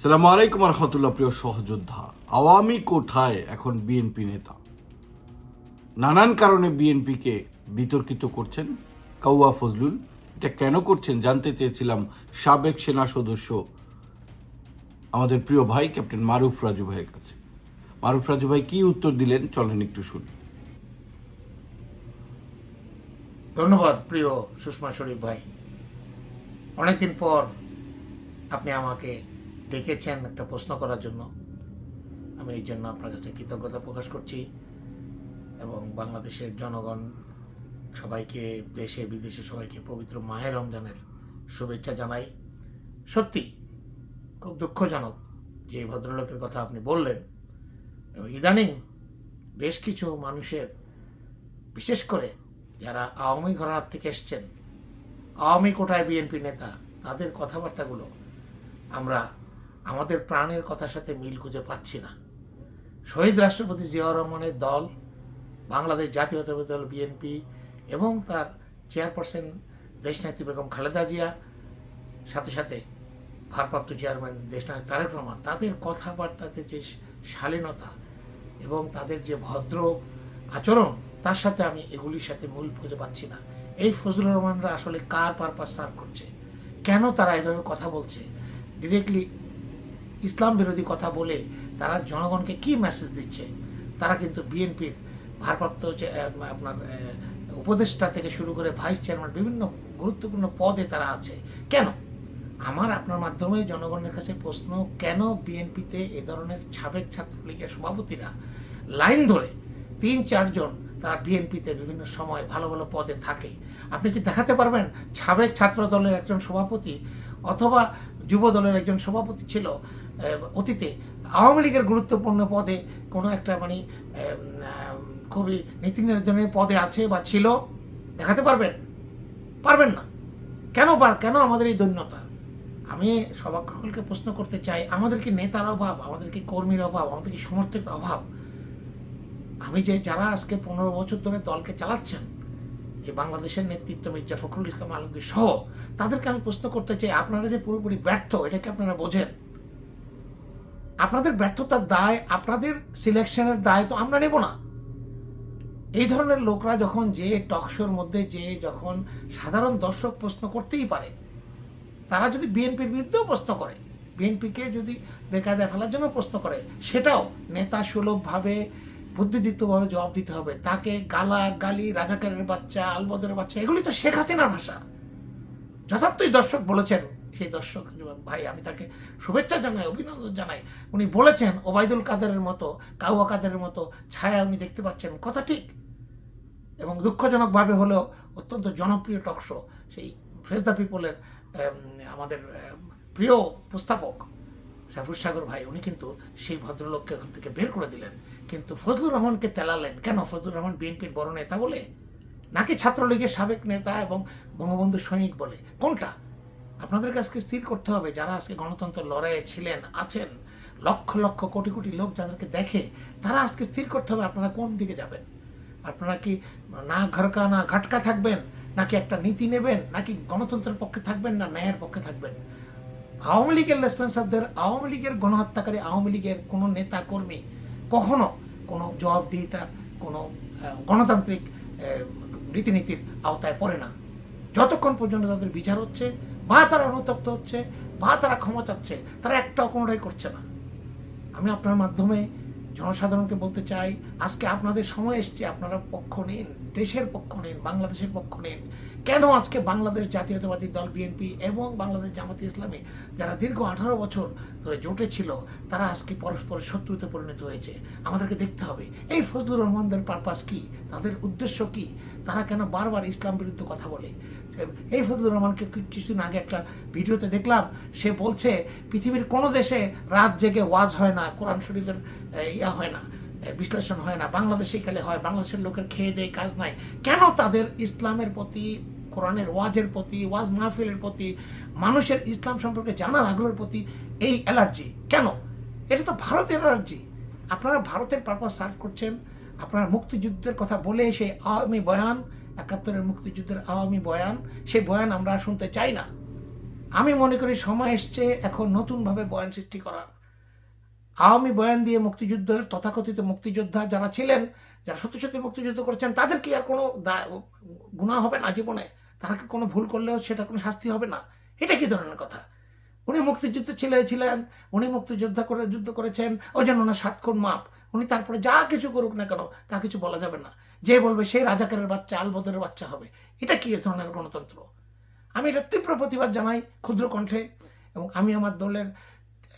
সালাম আলাইকুম রহমতুল্লাহ, প্রিয় সহযোদ্ধা। আওয়ামী কোঠায় এখন বিএনপি নেতা। নানান কারণে বিএনপিকে বিতর্কিত করছেন কাউয়া ফজলুল। এটা কেন করছেন জানতে চেয়েছিলাম সাবেক সেনা সদস্য আমাদের প্রিয় ভাই, ক্যাপ্টেন মারুফ রাজু ভাইয়ের কাছে। মারুফ রাজু ভাই, কি উত্তর দিলেন? চলেন একটু শুনি। ধন্যবাদ, প্রিয় সুষমা শরীফ ভাই। অনেকদিন পর আপনি আমাকে ডেকেছেন একটা প্রশ্ন করার জন্য। আমি এই জন্য আপনার কাছে কৃতজ্ঞতা প্রকাশ করছি এবং বাংলাদেশের জনগণ সবাইকে, দেশে, বিদেশে সবাইকে পবিত্র মাহের রমজানের শুভেচ্ছা জানাই। সত্যি, খুব দুঃখজনক যে এই ভদ্রলোকের কথা আপনি বললেন। এবং ইদানিং বেশ কিছু মানুষের, বিশেষ করে যারা আওয়ামী ঘরানার থেকে এসছেন, আওয়ামী কোটায় বিএনপি নেতা, তাদের কথাবার্তাগুলো আমরা আমাদের প্রাণের কথার সাথে মিল খুঁজে পাচ্ছি না। শহীদ রাষ্ট্রপতি জিয়াউর রহমানের দল, বাংলাদেশ জাতীয়তাবাদী দল বিএনপি এবং তার চেয়ারপারসন দেশনেত্রী বেগম খালেদা জিয়া, সাথে সাথে ভারপ্রাপ্ত চেয়ারম্যান দেশনায়ক তারেক রহমান, তাদের কথাবার্তাতে যে শালীনতা এবং তাদের যে ভদ্র আচরণ, তার সাথে আমি এগুলির সাথে মূল খুঁজে পাচ্ছি না। এই ফজলুর রহমানরা আসলে কার পারপাস সার্ভ করছে? কেন তারা এভাবে কথা বলছে? ডিরেক্টলি ইসলাম বিরোধী কথা বলে তারা জনগণকে কি মেসেজ দিচ্ছে? তারা কিন্তু বিএনপির ভারপ্রাপ্ত যে আপনার উপদেষ্টা থেকে শুরু করে ভাইস চেয়ারম্যান বিভিন্ন গুরুত্বপূর্ণ পদে তারা আছে। কেন? আমার আপনার মাধ্যমে জনগণের কাছে প্রশ্ন, কেন বিএনপিতে এ ধরনের সাবেক ছাত্রলীগের সভাপতিরা লাইন ধরে তিন চারজন তারা বিএনপিতে বিভিন্ন সময় ভালো ভালো পদে থাকে? আপনি কি দেখাতে পারবেন? সাবেক ছাত্র দলের একজন সভাপতি অথবা যুব দলের একজন সভাপতি ছিল অতীতে। আওয়ামী লীগের গুরুত্বপূর্ণ পদে কোনো একটা মানে খুবই নীতি নির্ধারণের পদে আছে বা ছিল। দেখাতে পারবেন? পারবেন না। কেন পার কেন আমাদের এই দৈন্যতা? আমি সবাইকে প্রশ্ন করতে চাই, আমাদের কি নেতার অভাব? আমাদের কি কর্মীর অভাব? আমাদের কি সমর্থকের অভাব? আমি যে যারা আজকে পনেরো বছর ধরে দলকে চালাচ্ছেন এই বাংলাদেশের নেতৃত্ব মির্জা ফখরুল ইসলাম আলমগীর সহ তাদেরকে আমি প্রশ্ন করতে চাই, আপনারা যে পুরোপুরি ব্যর্থ এটাকে আপনারা বোঝেন? আপনাদের ব্যর্থতার দায়, আপনাদের সিলেকশনের দায় তো আমরা নেব না। এই ধরনের লোকরা যখন যে টকশোর মধ্যে, যে যখন সাধারণ দর্শক প্রশ্ন করতেই পারে, তারা যদি বিএনপির বিরুদ্ধেও প্রশ্ন করে, বিএনপিকে যদি বেকায়দায় ফেলার জন্য প্রশ্ন করে, সেটাও নেতা সুলভভাবে বুদ্ধিদীপ্তভাবে জবাব দিতে হবে। তাকে গালা, গালি, রাজাকারের বাচ্চা, আলবদের বাচ্চা, এগুলি তো শেখ হাসিনার ভাষা। যথার্থই দর্শক বলেছেন, সেই দর্শক ভাই, আমি তাকে শুভেচ্ছা জানাই, অভিনন্দন জানাই। উনি বলেছেন, ওবায়দুল কাদেরের মতো, কাউয়া কাদেরের মতো ছায়া উনি দেখতে পাচ্ছেন। কথা ঠিক। এবং দুঃখজনকভাবে হলেও অত্যন্ত জনপ্রিয় টকশো সেই ফেস দ্য পিপলের আমাদের প্রিয় উপস্থাপক সাফুর সাগর ভাই, উনি কিন্তু সেই ভদ্রলোককে ওখান থেকে বের করে দিলেন। কিন্তু ফজলুর রহমানকে তেলালেন। কেন ফজলুর রহমান বিএনপির বড় নেতা বলে? নাকি ছাত্রলীগের সাবেক নেতা এবং বঙ্গবন্ধু সৈনিক বলে? কোনটা? আপনাদের কাছকে স্থির করতে হবে? যারা আজকে গণতন্ত্র লড়াইয়ে ছিলেন, আছেন, লক্ষ লক্ষ কোটি কোটি লোক যাদেরকে দেখে, তারা আজকে স্থির করতে হবে আপনারা কোন দিকে যাবেন? আপনারা কি না ঘরকা, না ঘাটকা থাকবেন? নাকি একটা নীতি নেবেন? নাকি গণতন্ত্রের পক্ষে থাকবেন না ন্যায়ের পক্ষে থাকবেন? আওয়ামী লীগের লেসপেন্সারদের আওয়ামী লীগের গণহত্যাকারী, আওয়ামী লীগের কোনো নেতা কর্মী কখনো কোনো জবাবদিহিতার, কোনো গণতান্ত্রিক রীতিনীতির আওতায় পড়ে না। যতক্ষণ পর্যন্ত তাদের বিচার হচ্ছে বা তারা অনুতপ্ত হচ্ছে বা তারা ক্ষমা চাচ্ছে, তারা একটাও কোনোটাই করছে না। আমি আপনার মাধ্যমে জনসাধারণকে বলতে চাই, আজকে আপনাদের সময় এসছে, আপনারা পক্ষ নিন। দেশের পক্ষ নিন, বাংলাদেশের পক্ষ নিন। কেন আজকে বাংলাদেশ জাতীয়তাবাদী দল বিএনপি এবং বাংলাদেশ জামাতি ইসলামী, যারা দীর্ঘ আঠারো বছর ধরে জোটে ছিল, তারা আজকে পরস্পরের শত্রুতে পরিণত হয়েছে। আমাদেরকে দেখতে হবে, এই ফজলুর রহমানদের পারপাস কি? তাদের উদ্দেশ্য কি? তারা কেন বারবার ইসলাম বিরুদ্ধে কথা বলে? এই ফজলুর রহমানকে কিছুদিন আগে একটা ভিডিওতে দেখলাম, সে বলছে, পৃথিবীর কোনো দেশে রাত জেগে ওয়াজ হয় না, কোরআন শরীফের ইয়া হয় না। বিশ্লেষণ হয় না। বাংলাদেশে খেলে হয়, বাংলাদেশের লোকের খেয়ে দেয় কাজ নাই। কেন তাদের ইসলামের প্রতি, কোরআনের ওয়াজের প্রতি, ওয়াজ মাহফিলের প্রতি, মানুষের ইসলাম সম্পর্কে জানার আগ্রহের প্রতি এই অ্যালার্জি? কেন? এটা তো ভারতের অ্যালার্জি। আপনারা ভারতের পারপাস সার্ভ করছেন। আপনারা মুক্তিযুদ্ধের কথা বলে সেই আওয়ামী বয়ান, একাত্তরের মুক্তিযুদ্ধের আওয়ামী বয়ান, সেই বয়ান আমরা শুনতে চাই না। আমি মনে করি সময় এসছে এখন নতুনভাবে বয়ান সৃষ্টি করার। আওয়ামী বয়ান দিয়ে মুক্তিযুদ্ধের, তথাকথিত মুক্তিযোদ্ধা যারা ছিলেন, যারা সত্যি সত্যি মুক্তিযুদ্ধ করেছেন, তাদের কি আর কোনো গুণা হবে না জীবনে? তারা কি কোনো ভুল করলেও সেটা কোনো শাস্তি হবে না? এটা কি ধরনের কথা? উনি মুক্তিযুদ্ধ ছেলে, ছিলেন, উনি মুক্তিযোদ্ধা করে, যুদ্ধ করেছেন ওই জন্য ওনার সাতক্ষণ মাপ। উনি তারপরে যা কিছু করুক না কেন, তা কিছু বলা যাবে না। যে বলবে সেই রাজাকারের বাচ্চা আলবদরের বাচ্চা হবে। এটা কি এ ধরনের গণতন্ত্র? আমি এটা তীব্র প্রতিবাদ জানাই ক্ষুদ্র কণ্ঠে এবং আমি আমার দলের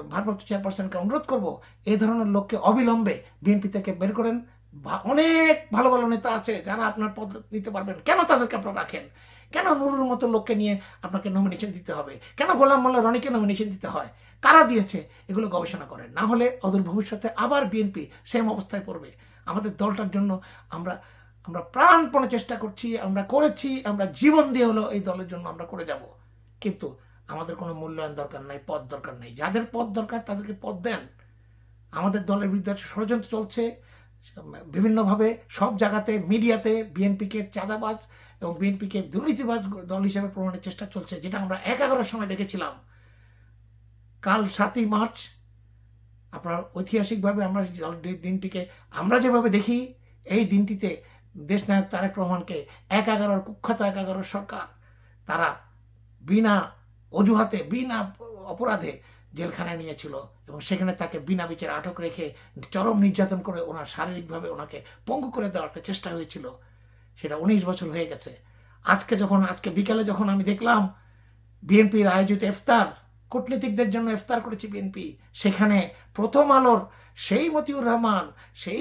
ভারপ্রাপ্ত চেয়ারপারসনকে অনুরোধ করব, এই ধরনের লোককে অবিলম্বে বিএনপি থেকে বের করেন। অনেক ভালো ভালো নেতা আছে যারা আপনার পদ নিতে পারবেন। কেন তাদেরকে আপনারা রাখেন? কেন নুরুর মতো লোককে নিয়ে আপনাকে নমিনেশন দিতে হবে? কেন গোলাম মোল্লা রনিকে নমিনেশন দিতে হয়? কারা দিয়েছে? এগুলো গবেষণা করেন। না হলে অদূর ভবিষ্যতে আবার বিএনপি সেম অবস্থায় পড়বে। আমাদের দলটার জন্য আমরা আমরা প্রাণপণে চেষ্টা করছি, আমরা করেছি, আমরা জীবন দিয়ে হলো এই দলের জন্য আমরা করে যাব। কিন্তু আমাদের কোনো মূল্যায়ন দরকার নাই পদ দরকার নেই। যাদের পদ দরকার তাদেরকে পদ দেন। আমাদের দলের বিরুদ্ধে ষড়যন্ত্র চলছে, বিভিন্নভাবে সব জায়গাতে, মিডিয়াতে বিএনপিকে চাঁদাবাজ এবং বিএনপিকে দুর্নীতিবাজ দল হিসেবে প্রমাণের চেষ্টা চলছে, যেটা আমরা এক এগারোর সময় দেখেছিলাম। কাল সাতই মার্চ, আপনার ঐতিহাসিকভাবে আমরা দিনটিকে আমরা যেভাবে দেখি, এই দিনটিতে দেশনায়ক তারেক রহমানকে এক এগারোর কুখ্যাত এক এগারোর সরকার, তারা বিনা অজুহাতে, বিনা অপরাধে জেলখানায় নিয়েছিল এবং সেখানে তাকে বিনা বিচারে আটক রেখে চরম নির্যাতন করে ওনার শারীরিকভাবে ওনাকে পঙ্গু করে দেওয়ার একটা চেষ্টা হয়েছিল। সেটা উনিশ বছর হয়ে গেছে। আজকে যখন, আজকে বিকালে যখন আমি দেখলাম, বিএনপির আয়োজিত ইফতার, কূটনীতিকদের জন্য ইফতার করেছে বিএনপি, সেখানে প্রথম আলোর সেই মতিউর রহমান, সেই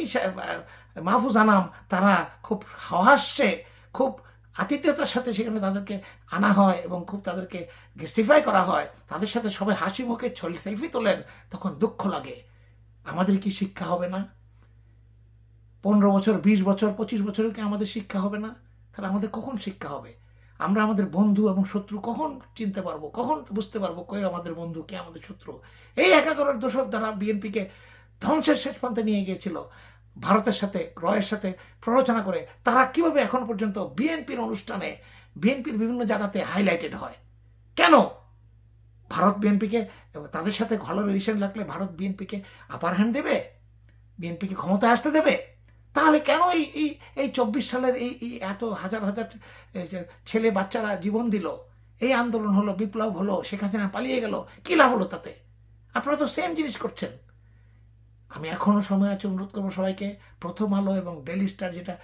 মাহফুজ আনাম, তারা খুব হাস্যে খুব আতিথ্যতার সাথে সেখানে তাদেরকে আনা হয় এবং খুব তাদেরকে গেস্টিফাই করা হয়, তাদের সাথে সবাই হাসি মুখে ছল সেলফি তোলেন, তখন দুঃখ লাগে। আমাদের কি শিক্ষা হবে না? পনেরো বছর, বিশ বছর, পঁচিশ বছরে কি আমাদের শিক্ষা হবে না? তাহলে আমাদের কখন শিক্ষা হবে? আমরা আমাদের বন্ধু এবং শত্রু কখন চিনতে পারব? কখন বুঝতে পারব কে আমাদের বন্ধু, কে আমাদের শত্রু? এই একাগরের দোষক দ্বারা বিএনপিকে ধ্বংসের শেষ প্রান্তে নিয়ে গিয়েছিল। ভারতের সাথে, রয়ের সাথে প্ররোচনা করে তারা কীভাবে এখন পর্যন্ত বিএনপির অনুষ্ঠানে, বিএনপির বিভিন্ন জায়গাতে হাইলাইটেড হয়? কেন? ভারত বিএনপিকে, তাদের সাথে ভালো রিলেশন রাখলে ভারত বিএনপিকে আপার হ্যান্ড দেবে? বিএনপিকে ক্ষমতায় আসতে দেবে? তাহলে কেন এই এই এই চব্বিশ সালের এই এই এত হাজার হাজার ছেলে বাচ্চারা জীবন দিল? এই আন্দোলন হলো, বিপ্লব হলো, শেখ হাসিনা পালিয়ে গেল, কী লাভ হলো তাতে? আপনারা তো সেম জিনিস করছেন। আমি এখনও সময় আছে, অনুরোধ করব সবাইকে, প্রথম আলো এবং ডেলি স্টার যেটা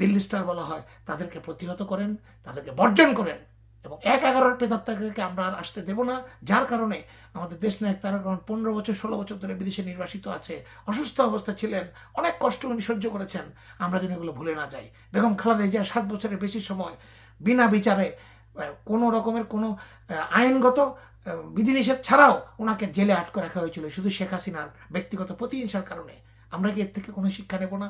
দিল্লি স্টার বলা হয়, তাদেরকে প্রতিহত করেন, তাদেরকে বর্জন করেন এবং এক এগারোর প্রেতাত্মাকে আমরা আর আসতে দেব না, যার কারণে আমাদের দেশ নায়ক তারা কারণ পনেরো বছর, ষোলো বছর ধরে বিদেশে নির্বাসিত আছে, অসুস্থ অবস্থা ছিলেন, অনেক কষ্ট উনি সহ্য করেছেন, আমরা যেন এগুলো ভুলে না যাই। বেগম খালেদা জিয়া সাত বছরের বেশি সময় বিনা বিচারে কোনো রকমের কোনো আইনগত বিধিনিষেধ ছাড়াও ওনাকে জেলে আটকে রাখা হয়েছিল। শুধু শেখ হাসিনার ব্যক্তিগত প্রতিহিংসার কারণে। আমরা কি এর থেকে কোনো শিক্ষা নেব না?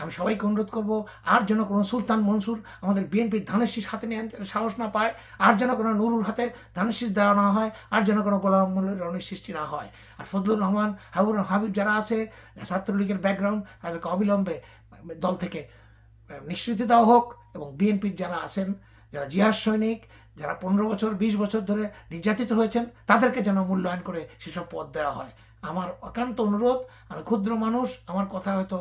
আমি সবাইকে অনুরোধ করব, আর যেন কোনো সুলতান মনসুর আমাদের বিএনপির ধানের হাতে নিয়ে সাহস না পায়, আর যেন কোনো নুরুর হাতে ধানের দেওয়া না হয়, আর যেন কোনো গোলাম মোল্লের রণের সৃষ্টি না হয়। আর ফজলুর রহমান, হাবুর হাবিব যারা আছে, ছাত্রলীগের ব্যাকগ্রাউন্ড তাদেরকে অবিলম্বে দল থেকে নিশ্চিতি দেওয়া হোক, এবং বিএনপির যারা আছেন, যারা জিয়ার সৈনিক যারা পনেরো বছর, বিশ বছর ধরে নির্যাতিত হয়েছেন, তাদেরকে যেন মূল্যায়ন করে সেসব পদ দেওয়া হয়। আমার একান্ত অনুরোধ, আমি ক্ষুদ্র মানুষ, আমার কথা হয়তো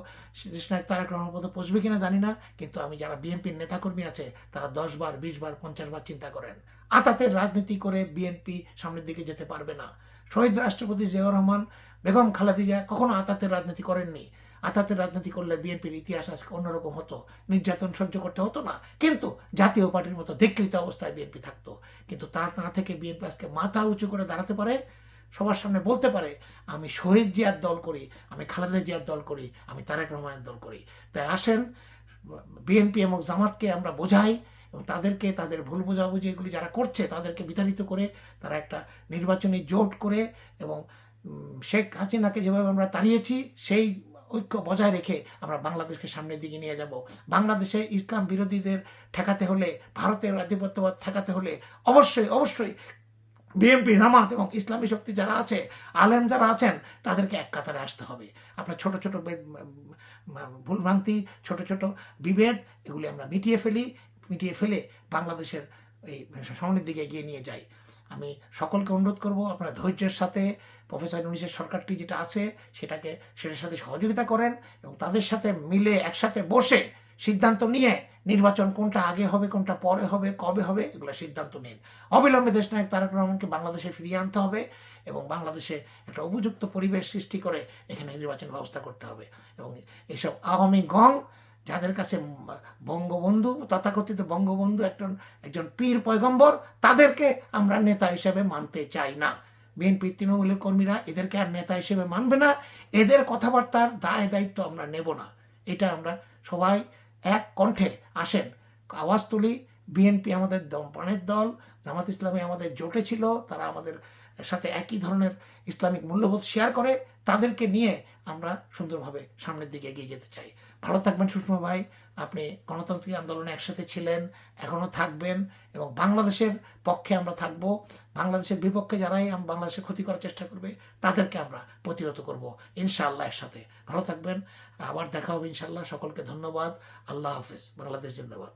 কৃষ্ণায়ক তারেক রহমান পথে পৌঁছবে কিনা জানি না, কিন্তু আমি যারা বিএনপির নেতাকর্মী আছে, তারা দশ বার, বিশ বার, পঞ্চাশ বার চিন্তা করেন। আতাতের রাজনীতি করে বিএনপি সামনের দিকে যেতে পারবে না। শহীদ রাষ্ট্রপতি জিয়াউর রহমান, বেগম খালেদা জিয়া কখনো আতাতের রাজনীতি করেননি। আতাতের রাজনীতি করলে বিএনপির ইতিহাস আজকে অন্যরকম হতো, নির্যাতন সহ্য করতে হতো না। কিন্তু জাতীয় পার্টির মতো ধিকৃত অবস্থায় বিএনপি থাকতো। কিন্তু তা না থেকে বিএনপি আজকে মাথা উঁচু করে দাঁড়াতে পারে, সবার সামনে বলতে পারে, আমি শহীদ জিয়ার দল করি, আমি খালেদা জিয়ার দল করি, আমি তারেক রহমানের দল করি। তাই আসেন, বিএনপি এবং জামাতকে আমরা বোঝাই এবং তাদেরকে তাদের ভুল বোঝাবুঝি এগুলি যারা করছে তাদেরকে বিতাড়িত করে তারা একটা নির্বাচনী জোট করে এবং শেখ হাসিনাকে যেভাবে আমরা তাড়িয়েছি, সেই ঐক্য বজায় রেখে আমরা বাংলাদেশকে সামনের দিকে নিয়ে যাব। বাংলাদেশে ইসলাম বিরোধীদের ঠেকাতে হলে, ভারতের আধিপত্যবাদ ঠেকাতে হলে অবশ্যই অবশ্যই বিএনপি, জামাত এবং ইসলামী শক্তি যারা আছে, আলেম যারা আছেন, তাদেরকে এক কাতারে আসতে হবে। আপনার ছোট ছোট ভুলভ্রান্তি, ছোট ছোট বিভেদ, এগুলি আমরা মিটিয়ে ফেলি, মিটিয়ে ফেলে বাংলাদেশের এই সামনের দিকে এগিয়ে নিয়ে যাই। আমি সকলকে অনুরোধ করব আপনারা ধৈর্যের সাথে প্রফেসর ইউনিসের সরকারটি যেটা আছে সেটাকে সেটার সাথে সহযোগিতা করেন এবং তাদের সাথে মিলে একসাথে বসে সিদ্ধান্ত নিয়ে নির্বাচন কোনটা আগে হবে, কোনটা পরে হবে, কবে হবে, এগুলো সিদ্ধান্ত নিন। অবিলম্বে দেশ নায়ক তারেক রহমানকে বাংলাদেশে ফিরিয়ে আনতে হবে এবং বাংলাদেশে একটা উপযুক্ত পরিবেশ সৃষ্টি করে এখানে নির্বাচন ব্যবস্থা করতে হবে এবং এইসব আওয়ামী গং যাদের কাছে বঙ্গবন্ধু, তথাকথিত বঙ্গবন্ধু একজন একজন পীর পয়গম্বর, তাদেরকে আমরা নেতা হিসেবে মানতে চাই না। বিএনপি তৃণমূলের কর্মীরা এদেরকে আর নেতা হিসেবে মানবে না। এদের কথাবার্তার দায় দায়িত্ব আমরা নেব না। এটা আমরা সবাই এক কণ্ঠে আসেন। আওয়াজ তুলি, বিএনপি আমাদের দম- প্রাণের দল, জামাত ইসলামী আমাদের জোটে ছিল, তারা আমাদের সাথে একই ধরনের ইসলামিক মূল্যবোধ শেয়ার করে, তাদেরকে নিয়ে আমরা সুন্দরভাবে সামনের দিকে এগিয়ে যেতে চাই। ভালো থাকবেন, সুষমা ভাই। আপনি গণতান্ত্রিক আন্দোলনে একসাথে ছিলেন, এখনও থাকবেন এবং বাংলাদেশের পক্ষে আমরা থাকব। বাংলাদেশের বিপক্ষে যারাই বাংলাদেশের ক্ষতি করার চেষ্টা করবে, তাদেরকে আমরা প্রতিহত করব ইনশাআল্লাহ একসাথে। ভালো থাকবেন, আবার দেখা হবে ইনশাআল্লাহ। সকলকে ধন্যবাদ। আল্লাহ হাফেজ। বাংলাদেশ জিন্দাবাদ।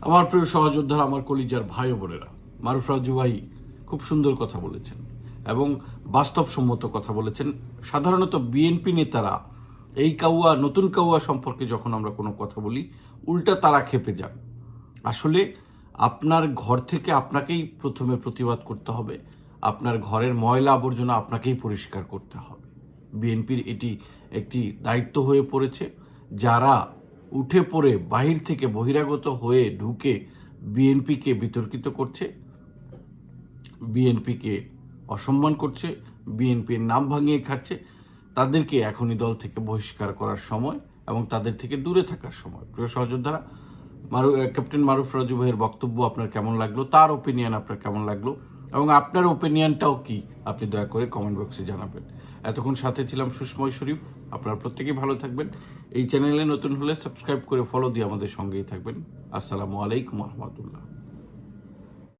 আমার প্রিয় সহযোদ্ধারা, আমার কলিজার ভাই বোনেরা, মারুফ রাজু ভাই খুব সুন্দর কথা বলেছেন। এবং বাস্তবসম্মত কথা বলেছেন। সাধারণত বিএনপি নেতারা এই কাউয়া, নতুন কাউয়া সম্পর্কে যখন আমরা কোনো কথা বলি, উল্টা তারা খেপে যান। আসলে আপনার ঘর থেকে আপনাকেই প্রথমে প্রতিবাদ করতে হবে। আপনার ঘরের ময়লা আবর্জনা আপনাকেই পরিষ্কার করতে হবে। বিএনপির এটি একটি দায়িত্ব হয়ে পড়েছে। যারা উঠে পড়ে, বাহির থেকে বহিরাগত হয়ে ঢুকে বিএনপিকে বিতর্কিত করছে, বিএনপিকে অসম্মান করছে, বিএনপির নাম ভাঙিয়ে খাচ্ছে, তাদেরকে এখনই দল থেকে বহিষ্কার করার সময় এবং তাদের থেকে দূরে থাকার সময়। প্রিয় সহযোদ্ধারা, মারু ক্যাপ্টেন মারুফ রাজু ভাইয়ের বক্তব্য আপনার কেমন লাগল? তার ওপিনিয়ন আপনার কেমন লাগল? এবং আপনার ওপিনিয়নটাও কি? আপনি দয়া করে কমেন্ট বক্সে জানাবেন। এতক্ষণ সাথে ছিলাম সুষময় শরীফ। আপনারা প্রত্যেকেই ভালো থাকবেন। এই চ্যানেলে নতুন হলে সাবস্ক্রাইব করে ফলো দিয়ে আমাদের সঙ্গেই থাকবেন। আসসালামু আলাইকুম রহমতুল্লাহ।